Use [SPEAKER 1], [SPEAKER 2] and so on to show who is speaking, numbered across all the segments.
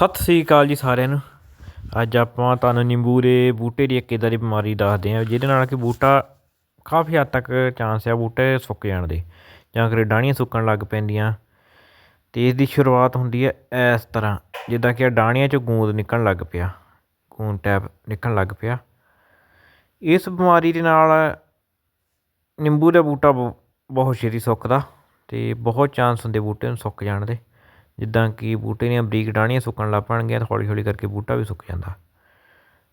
[SPEAKER 1] ਸਤਿ ਸ੍ਰੀ ਅਕਾਲ ਜੀ ਸਾਰਿਆਂ ਨੂੰ। ਅੱਜ ਆਪਾਂ ਤੁਹਾਨੂੰ ਨਿੰਬੂ ਦੇ ਬੂਟੇ ਦੀ ਇੱਕ ਇੱਦਾਂ ਦੀ ਬਿਮਾਰੀ ਦੱਸਦੇ ਹਾਂ, ਜਿਹਦੇ ਨਾਲ ਕਿ ਬੂਟਾ ਕਾਫੀ ਹੱਦ ਤੱਕ ਚਾਂਸ ਆ ਬੂਟੇ ਸੁੱਕ ਜਾਣ ਦੇ ਜਾਂ ਫਿਰ ਡਾਹਣੀਆਂ ਸੁੱਕਣ ਲੱਗ ਪੈਂਦੀਆਂ। ਤੇ ਇਸ ਦੀ ਸ਼ੁਰੂਆਤ ਹੁੰਦੀ ਹੈ ਇਸ ਤਰ੍ਹਾਂ, ਜਿੱਦਾਂ ਕਿ ਆਹ ਡਾਹਣੀਆਂ 'ਚੋਂ ਗੂੰਦ ਨਿਕਲਣ ਲੱਗ ਪਿਆ, ਗੂੰਦ ਟੈਪ ਨਿਕਲਣ ਲੱਗ ਪਿਆ। ਇਸ ਬਿਮਾਰੀ ਦੇ ਨਾਲ ਨਿੰਬੂ ਦਾ ਬੂਟਾ ਬਹੁ- ਬਹੁਤ ਛੇਤੀ ਸੁੱਕਦਾ ਤੇ ਬਹੁਤ ਚਾਂਸ ਹੁੰਦੇ ਬੂਟੇ ਨੂੰ ਸੁੱਕ ਜਾਣ ਦੇ। ਜਿੱਦਾਂ ਕਿ ਬੂਟੇ ਦੀਆਂ ਬਰੀਕ ਡਾਹਣੀਆਂ ਸੁੱਕਣ ਲੱਗ ਪੈਣਗੀਆਂ ਤਾਂ ਹੌਲੀ ਹੌਲੀ ਕਰਕੇ ਬੂਟਾ ਵੀ ਸੁੱਕ ਜਾਂਦਾ।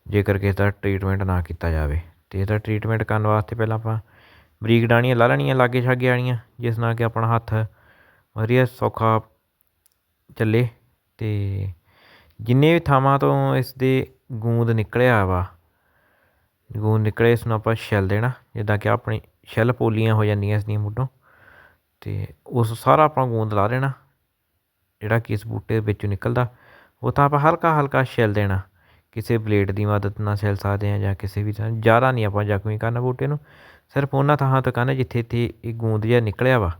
[SPEAKER 1] ਜੇਕਰ ਕਿਸੇ ਦਾ ਟਰੀਟਮੈਂਟ ਨਾ ਕੀਤਾ ਜਾਵੇ ਅਤੇ ਇਹਦਾ ਟਰੀਟਮੈਂਟ ਕਰਨ ਵਾਸਤੇ ਪਹਿਲਾਂ ਆਪਾਂ ਬਰੀਕ ਡਾਹਣੀਆਂ ਲਾ ਲੈਣੀਆਂ, ਲਾਗੇ ਛਾਗੇ ਵਾਲੀਆਂ, ਜਿਸ ਨਾਲ ਕਿ ਆਪਣਾ ਹੱਥ ਵਧੀਆ ਸੌਖਾ ਚੱਲੇ ਅਤੇ ਜਿੰਨੇ ਵੀ ਥਾਵਾਂ ਤੋਂ ਇਸ ਦੇ ਗੂੰਦ ਨਿਕਲਿਆ ਵਾ, ਗੂੰਦ ਨਿਕਲੇ ਇਸ ਨੂੰ ਆਪਾਂ ਛਿੱਲ ਦੇਣਾ, ਜਿੱਦਾਂ ਕਿ ਆਪਣੀ ਛਿੱਲ ਪੋਲੀਆਂ ਹੋ ਜਾਂਦੀਆਂ ਇਸ ਦੀਆਂ ਮੁੱਢੋਂ ਅਤੇ ਉਸ ਸਾਰਾ ਆਪਾਂ ਗੂੰਦ ਲਾ ਦੇਣਾ। ਜਿਹੜਾ ਕਿ ਇਸ ਬੂਟੇ ਵਿੱਚੋਂ ਨਿਕਲਦਾ, ਉਹ ਤਾਂ ਆਪਾਂ ਹਲਕਾ ਹਲਕਾ ਛਿੱਲ ਦੇਣਾ। ਕਿਸੇ ਬਲੇਡ ਦੀ ਮਦਦ ਨਾਲ ਛਿੱਲ ਸਕਦੇ ਹਾਂ ਜਾਂ ਕਿਸੇ ਵੀ ਤਰ੍ਹਾਂ, ਜ਼ਿਆਦਾ ਨਹੀਂ ਆਪਾਂ ਜ਼ਖਮੀ ਕਰਨਾ ਬੂਟੇ ਨੂੰ। ਸਿਰਫ ਉਹਨਾਂ ਥਾਵਾਂ ਤੋਂ ਕਰਨਾ ਜਿੱਥੇ ਇੱਥੇ ਇਹ ਗੂੰਦ ਜਿਹਾ ਨਿਕਲਿਆ ਵਾ।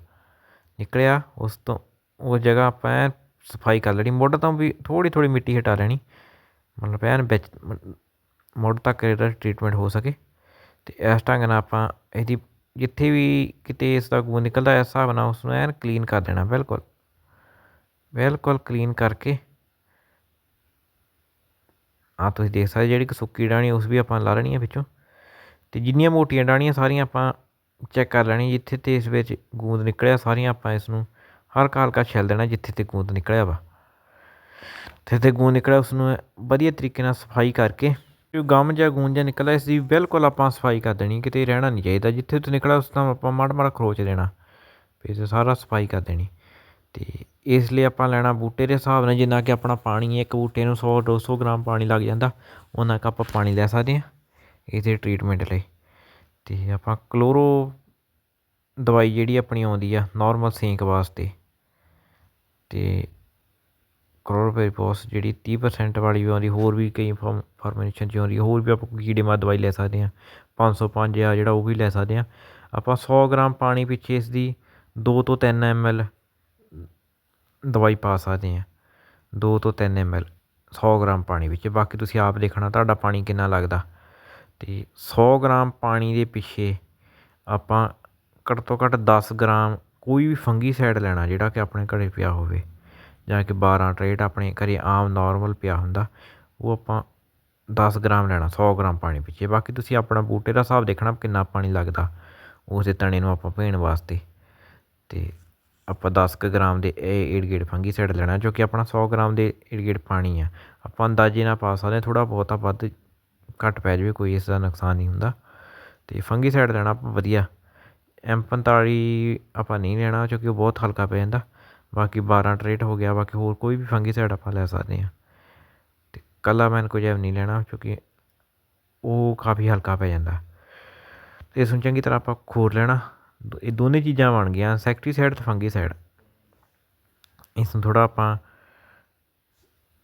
[SPEAKER 1] ਨਿਕਲਿਆ, ਉਸ ਤੋਂ ਉਹ ਜਗ੍ਹਾ ਆਪਾਂ ਐਨ ਸਫ਼ਾਈ ਕਰ ਲੈਣੀ, ਮੁੱਢ ਤੋਂ ਵੀ ਥੋੜ੍ਹੀ ਥੋੜ੍ਹੀ ਮਿੱਟੀ ਹਟਾ ਲੈਣੀ। ਮਤਲਬ ਐਨ ਵਿੱਚ ਮੁੱਢ ਤੱਕ ਇਹਦਾ ਟ੍ਰੀਟਮੈਂਟ ਹੋ ਸਕੇ। ਅਤੇ ਇਸ ਢੰਗ ਨਾਲ ਆਪਾਂ ਇਹਦੀ ਜਿੱਥੇ ਵੀ ਕਿਤੇ ਇਸ ਦਾ ਗੂੰਦ ਨਿਕਲਦਾ, ਇਸ ਹਿਸਾਬ ਨਾਲ ਉਸ ਨੂੰ ਐਨ ਕਲੀਨ ਕਰ ਦੇਣਾ, ਬਿਲਕੁਲ। ਬਿਲਕੁਲ ਕਲੀਨ ਕਰਕੇ। ਆ ਤੁਸੀਂ ਦੇਖ ਸਕਦੇ ਜਿਹੜੀ ਕਿ ਸੁੱਕੀ ਡਾਣੀ ਉਸ ਵੀ ਆਪਾਂ ਲਾ ਲੈਣੀ ਹੈ ਵਿੱਚੋਂ। ਤੇ ਜਿੰਨੀਆਂ ਮੋਟੀਆਂ ਡਾਣੀਆਂ ਸਾਰੀਆਂ ਆਪਾਂ ਚੈੱਕ ਕਰ ਲੈਣੀ ਜਿੱਥੇ ਤੇ ਇਸ ਵਿੱਚ ਗੂੰਦ ਨਿਕਲਿਆ, ਸਾਰੀਆਂ ਆਪਾਂ ਇਸ ਨੂੰ ਹਲਕਾ ਹਲਕਾ ਛਿੱਲ ਦੇਣਾ ਜਿੱਥੇ ਤੇ ਗੂੰਦ ਨਿਕਲਿਆ ਵਾ। ਤੇ ਤੇ ਗੂੰਦ ਨਿਕਲਿਆ, ਉਸ ਨੂੰ ਵਧੀਆ ਤਰੀਕੇ ਨਾਲ ਸਫ਼ਾਈ ਕਰਕੇ, ਜੋ ਗਮ ਜਾਂ ਗੂੰਦ ਜਾਂ ਨਿਕਲਿਆ, ਇਸ ਦੀ ਬਿਲਕੁਲ ਆਪਾਂ ਸਫ਼ਾਈ ਕਰ ਦੇਣੀ, ਕਿਤੇ ਰਹਿਣਾ ਨਹੀਂ ਚਾਹੀਦਾ। ਜਿੱਥੇ ਤੋਂ ਨਿਕਲਿਆ, ਉਸ ਤੋਂ ਆਪਾਂ ਮਾੜਾ ਮਾੜਾ ਖਰੋਚ ਦੇਣਾ। ਫਿਰ ਸਾਰਾ ਸਫ਼ਾਈ ਕਰ ਦੇਣੀ। ਅਤੇ ਇਸ ਲਈ ਆਪਾਂ ਲੈਣਾ ਬੂਟੇ ਦੇ ਹਿਸਾਬ ਨਾਲ, ਜਿੰਨਾ ਕਿ ਆਪਣਾ ਪਾਣੀ ਇੱਕ ਬੂਟੇ ਨੂੰ ਸੌ, ਦੋ ਸੌ ਗ੍ਰਾਮ ਪਾਣੀ ਲੱਗ ਜਾਂਦਾ ਉਹਨਾਂ ਕੁ ਆਪਾਂ ਪਾਣੀ ਲੈ ਸਕਦੇ ਹਾਂ ਇਹਦੇ ਟਰੀਟਮੈਂਟ ਲਈ। ਅਤੇ ਆਪਾਂ ਕਲੋਰੋ ਦਵਾਈ ਜਿਹੜੀ ਆਪਣੀ ਆਉਂਦੀ ਆ ਨੋਰਮਲ ਸੇਕ ਵਾਸਤੇ, ਤੇ ਕਲੋਰੋਪੈਰੀਪੋਸ ਜਿਹੜੀ 30% ਵਾਲੀ ਵੀ ਆਉਂਦੀ, ਹੋਰ ਵੀ ਕਈ ਫਾਰਮ ਫਾਰਮੇਸ਼ਨ 'ਚ ਆਉਂਦੀ ਹੋਰ ਵੀ ਆਪਾਂ ਕੋਈ ਕੀੜੇ ਮਾਰ ਦਵਾਈ ਲੈ ਸਕਦੇ ਹਾਂ 505 ਆ ਜਿਹੜਾ ਉਹ ਵੀ ਲੈ ਸਕਦੇ ਹਾਂ। ਆਪਾਂ ਸੌ ਗ੍ਰਾਮ ਪਾਣੀ ਪਿੱਛੇ ਇਸ ਦੀ ਦੋ ਤੋਂ ਤਿੰਨ ਐੱਮ ਐੱਲ ਦਵਾਈ ਪਾ ਸਕਦੇ ਹਾਂ ਦੋ ਤੋਂ ਤਿੰਨ 3 ਐਲ, ਸੌ ਗ੍ਰਾਮ ਪਾਣੀ ਵਿੱਚ। ਬਾਕੀ ਤੁਸੀਂ ਆਪ ਦੇਖਣਾ ਤੁਹਾਡਾ ਪਾਣੀ ਕਿੰਨਾ ਲੱਗਦਾ। ਅਤੇ ਸੌ ਗ੍ਰਾਮ ਪਾਣੀ ਦੇ ਪਿੱਛੇ ਆਪਾਂ ਘੱਟ ਤੋਂ ਘੱਟ ਦਸ ਗ੍ਰਾਮ ਕੋਈ ਵੀ ਫੰਗੀਸਾਈਡ ਲੈਣਾ, ਜਿਹੜਾ ਕਿ ਆਪਣੇ ਘਰੇ ਪਿਆ ਹੋਵੇ, ਜਾਂ ਕਿ 12 ਟਰੇਟ ਆਪਣੇ ਘਰੇ ਆਮ ਨਾਰਮਲ ਪਿਆ ਹੁੰਦਾ, ਉਹ ਆਪਾਂ 10 ਗ੍ਰਾਮ ਲੈਣਾ 100 ਗ੍ਰਾਮ ਪਾਣੀ ਪਿੱਛੇ। ਬਾਕੀ ਤੁਸੀਂ ਆਪਣਾ ਬੂਟੇ ਦਾ ਹਿਸਾਬ ਦੇਖਣਾ ਕਿੰਨਾ ਪਾਣੀ ਲੱਗਦਾ, ਉਸੇ ਤਣੇ ਨੂੰ ਆਪਾਂ ਭੇਣ ਵਾਸਤੇ। ਅਤੇ ਆਪਾਂ 10 ਕੁ ਗ੍ਰਾਮ ਦੇ ਇਹ ਏਡਗੇਡ ਫੰਗੀਸਾਈਡ ਲੈਣਾ, ਜੋ ਕਿ ਆਪਣਾ 100 ਗ੍ਰਾਮ ਦੇ ਏਡਗੇਡ ਪਾਣੀ ਆ। ਆਪਾਂ ਅੰਦਾਜ਼ੇ ਨਾਲ ਪਾ ਸਕਦੇ ਥੋੜ੍ਹਾ ਬਹੁਤਾ ਵੱਧ ਘੱਟ ਪੈ ਜਾਵੇ, ਕੋਈ ਇਸ ਦਾ ਨੁਕਸਾਨ ਨਹੀਂ ਹੁੰਦਾ। ਤੇ ਫੰਗੀਸਾਈਡ ਲੈਣਾ ਆਪਾਂ, ਵਧੀਆ। ਐਮ 45 ਆਪਾਂ ਨਹੀਂ ਲੈਣਾ ਕਿਉਂਕਿ ਉਹ ਬਹੁਤ ਹਲਕਾ ਪੈ ਜਾਂਦਾ। ਬਾਕੀ 12 ਟਰੇਟ ਹੋ ਗਿਆ, ਬਾਕੀ ਹੋਰ ਕੋਈ ਵੀ ਫੰਗੀਸਾਈਡ ਆਪਾਂ ਲੈ ਸਕਦੇ ਹਾਂ। ਅਤੇ ਕੱਲਾ ਮੈਨ ਕੁਝ ਨਹੀਂ ਲੈਣਾ ਕਿਉਂਕਿ ਉਹ ਕਾਫੀ ਹਲਕਾ ਪੈ ਜਾਂਦਾ। ਤੇ ਇਸ ਨੂੰ ਚੰਗੀ ਤਰ੍ਹਾਂ ਆਪਾਂ ਖੋਰ ਲੈਣਾ। ਇਹ ਦੋਨੇ ਚੀਜ਼ਾਂ ਬਣ ਗਈਆਂ ਸੈਕਟਰੀਸਾਈਡ ਤੇ ਫੰਗੀਸਾਈਡ ਇਸ ਨੂੰ ਥੋੜਾ ਆਪਾਂ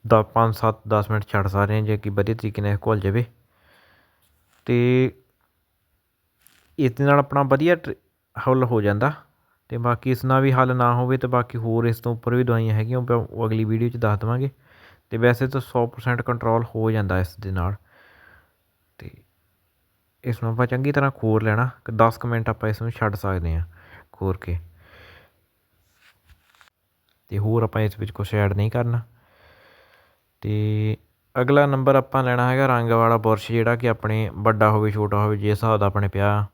[SPEAKER 1] ਦਾ 5 7 10 ਮਿੰਟ ਛੱਡ ਸਕਦੇ ਹਾਂ, ਜੇ ਕਿ ਵਧੀਆ ਤਰੀਕੇ ਨਾਲ ਇਹ ਘੁਲ ਜਾਵੇ। ਤੇ ਇਸ ਦੇ ਨਾਲ ਆਪਣਾ ਵਧੀਆ ਟਰ- ਹੱਲ ਹੋ ਜਾਂਦਾ। ਤੇ ਬਾਕੀ ਇਸ ਨਾਲ ਵੀ ਹੱਲ ਨਾ ਹੋਵੇ ਤੇ ਬਾਕੀ ਹੋਰ ਇਸ ਤੋਂ ਉੱਪਰ ਵੀ ਦਵਾਈਆਂ ਹੈਗੀਆਂ, ਉਹ ਅਗਲੀ ਵੀਡੀਓ 'ਚ ਦੱਸ ਦੇਵਾਂਗੇ। ਤੇ ਵੈਸੇ ਤਾਂ 100% ਕੰਟਰੋਲ ਹੋ ਜਾਂਦਾ ਇਸ ਦੇ ਨਾਲ। ਇਸ ਨੂੰ ਆਪਾਂ ਚੰਗੀ ਤਰ੍ਹਾਂ ਖੋਰ ਲੈਣਾ। ਦਸ ਕੁ ਮਿੰਟ ਆਪਾਂ ਇਸ ਨੂੰ ਛੱਡ ਸਕਦੇ ਹਾਂ ਖੋਰ ਕੇ। ਅਤੇ ਹੋਰ ਆਪਾਂ ਇਸ ਵਿੱਚ ਕੁਛ ਐਡ ਨਹੀਂ ਕਰਨਾ। ਅਤੇ ਅਗਲਾ ਨੰਬਰ ਆਪਾਂ ਲੈਣਾ ਹੈਗਾ ਰੰਗ ਵਾਲਾ ਬੁਰਸ਼, ਜਿਹੜਾ ਕਿ ਆਪਣੇ ਵੱਡਾ ਹੋਵੇ, ਛੋਟਾ ਹੋਵੇ, ਜਿਸ ਹਿਸਾਬ ਦਾ ਆਪਣੇ ਪਿਆ।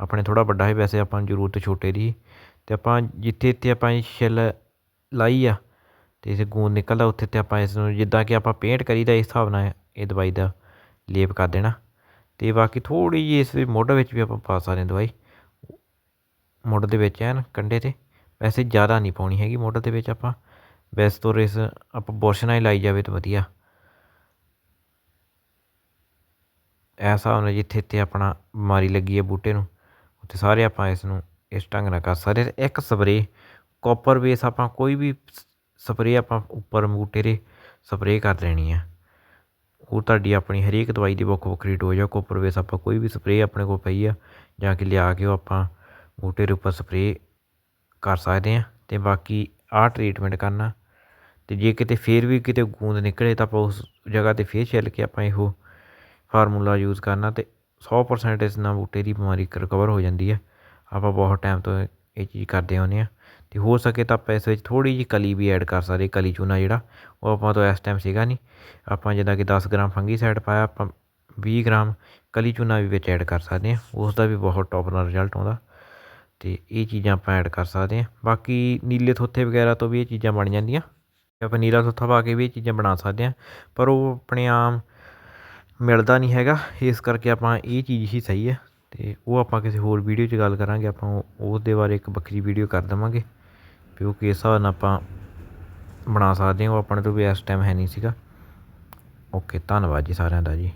[SPEAKER 1] ਆਪਣੇ ਥੋੜ੍ਹਾ ਵੱਡਾ ਹੈ, ਵੈਸੇ ਆਪਾਂ ਨੂੰ ਜ਼ਰੂਰਤ ਛੋਟੇ ਦੀ। ਅਤੇ ਆਪਾਂ ਜਿੱਥੇ ਇੱਥੇ ਆਪਾਂ ਇਹ ਛਿੱਲ ਲਾਈ ਆ ਅਤੇ ਇਸ ਗੂੰਦ ਨਿਕਲਦਾ, ਉੱਥੇ ਤੇ ਆਪਾਂ ਇਸ ਨੂੰ ਜਿੱਦਾਂ ਕਿ ਆਪਾਂ ਪੇਂਟ ਕਰੀਦਾ ਇਸ ਹਿਸਾਬ ਨਾਲ ਇਹ ਦਵਾਈ ਦਾ ਲੇਪ ਕਰ ਦੇਣਾ। ਤੇ ਬਾਕੀ ਥੋੜੀ ਜਿਹੀ ਇਸ ਦੇ ਮੁੱਢ ਵਿੱਚ ਵੀ ਆਪਾਂ ਪਾ ਸਕਦੇ ਹਾਂ ਦਵਾਈ। ਮੁੱਢ ਦੇ ਵਿੱਚ ਐਨ ਕੰਡੇ ਤੇ। ਵੈਸੇ ਜ਼ਿਆਦਾ ਨਹੀਂ ਪਾਉਣੀ ਹੈਗੀ ਮੋਢ ਦੇ ਵਿੱਚ ਆਪਾਂ। ਵੈਸੇ ਤੋਂ ਇਸ ਆਪਾਂ ਬੁਰਸ਼ ਹੀ ਲਾਈ ਜਾਵੇ ਤਾਂ ਵਧੀਆ। ਐਸਾ ਹੋਣਾ ਜਿੱਥੇ ਇੱਥੇ ਆਪਣਾ ਬਿਮਾਰੀ ਲੱਗੀ ਹੈ ਬੂਟੇ ਨੂੰ, ਉੱਥੇ ਸਾਰੇ ਆਪਾਂ ਇਸ ਨੂੰ ਇਸ ਢੰਗ ਨਾਲ ਕਰ ਸਕਦੇ ਇੱਕ ਸਪਰੇ ਕਾਪਰ ਬੇਸ ਆਪਾਂ ਕੋਈ ਵੀ ਸਪਰੇ ਆਪਾਂ ਉੱਪਰ ਬੂਟੇ ਦੇ ਸਪਰੇ ਕਰ ਦੇਣੀ ਹੈ ਉਹ ਤੁਹਾਡੀ ਆਪਣੀ ਹਰੇਕ ਦਵਾਈ ਦੀ ਵੱਖੋ ਵੱਖਰੀ ਡੋਜ਼ ਆ ਕਾਪਰ ਬੇਸ ਆਪਾਂ ਕੋਈ ਵੀ ਸਪਰੇਅ ਆਪਣੇ ਕੋਲ ਪਈ ਆ, ਜਾਂ ਕਿ ਲਿਆ ਕੇ ਉਹ ਆਪਾਂ ਬੂਟੇ ਦੇ ਉੱਪਰ ਸਪਰੇਅ ਕਰ ਸਕਦੇ ਹਾਂ ਅਤੇ ਬਾਕੀ ਆਹ ਟਰੀਟਮੈਂਟ ਕਰਨਾ। ਅਤੇ ਜੇ ਕਿਤੇ ਫਿਰ ਵੀ ਕਿਤੇ ਗੂੰਦ ਨਿਕਲੇ ਤਾਂ ਆਪਾਂ ਉਸ ਜਗ੍ਹਾ ਤੇ ਫਿਰ ਛਿੱਲ ਕੇ ਆਪਾਂ ਇਹੋ ਫਾਰਮੂਲਾ ਯੂਜ਼ ਕਰਨਾ ਤੇ 100% ਇਸ ਨਾਲ ਬੂਟੇ ਦੀ ਬਿਮਾਰੀ ਰਿਕਵਰ ਹੋ ਜਾਂਦੀ ਹੈ ਆਪਾਂ ਬਹੁਤ ਟਾਈਮ ਤੋਂ ਇਹ ਚੀਜ਼ ਕਰਦੇ ਆਉਂਦੇ ਹਾਂ ਅਤੇ ਹੋ ਸਕੇ ਤਾਂ ਆਪਾਂ ਇਸ ਵਿੱਚ ਥੋੜ੍ਹੀ ਜਿਹੀ ਕਲੀ ਵੀ ਐਡ ਕਰ ਸਕਦੇ, ਕਲੀ ਚੂਨਾ ਜਿਹੜਾ, ਉਹ ਆਪਾਂ ਤੋਂ ਇਸ ਟਾਈਮ ਸੀਗਾ ਨਹੀਂ। ਆਪਾਂ ਜਿੱਦਾਂ ਕਿ ਦਸ ਗ੍ਰਾਮ ਫੰਗੀਸਾਈਡ ਪਾਇਆ, ਆਪਾਂ ਵੀਹ ਗ੍ਰਾਮ ਕਲੀ ਚੂਨਾ ਵੀ ਵਿੱਚ ਐਡ ਕਰ ਸਕਦੇ ਹਾਂ। ਉਸ ਦਾ ਵੀ ਬਹੁਤ ਟੌਪ ਨਾਲ ਰਿਜ਼ਲਟ ਆਉਂਦਾ। ਅਤੇ ਇਹ ਚੀਜ਼ਾਂ ਆਪਾਂ ਐਡ ਕਰ ਸਕਦੇ ਹਾਂ। ਬਾਕੀ ਨੀਲੇ ਥੋਥੇ ਵਗੈਰਾ ਤੋਂ ਵੀ ਇਹ ਚੀਜ਼ਾਂ ਬਣ ਜਾਂਦੀਆਂ। ਆਪਾਂ ਨੀਲਾ ਥੋਥਾ ਪਾ ਕੇ ਵੀ ਇਹ ਚੀਜ਼ਾਂ ਬਣਾ ਸਕਦੇ ਹਾਂ। ਪਰ ਉਹ ਆਪਣੇ ਆਮ ਮਿਲਦਾ ਨਹੀਂ ਹੈਗਾ। ਇਸ ਕਰਕੇ ਆਪਾਂ ਇਹ ਚੀਜ਼ ਹੀ ਸਹੀ ਹੈ। ਅਤੇ ਉਹ ਆਪਾਂ ਕਿਸੇ ਹੋਰ ਵੀਡੀਓ 'ਚ ਗੱਲ ਕਰਾਂਗੇ। ਆਪਾਂ ਉਹ- ਦੇ ਬਾਰੇ ਇੱਕ ਵੱਖਰੀ ਵੀਡੀਓ ਕਰ ਦੇਵਾਂਗੇ। ਵੀ ਉਹ ਕਿਸ ਹਿਸਾਬ ਨਾਲ ਆਪਾਂ ਬਣਾ ਸਕਦੇ ਹਾਂ, ਉਹ ਆਪਣੇ ਤੋਂ ਵੀ ਇਸ ਟਾਈਮ ਹੈ ਨਹੀਂ ਸੀਗਾ। ਓਕੇ ਧੰਨਵਾਦ ਜੀ ਸਾਰਿਆਂ ਦਾ ਜੀ।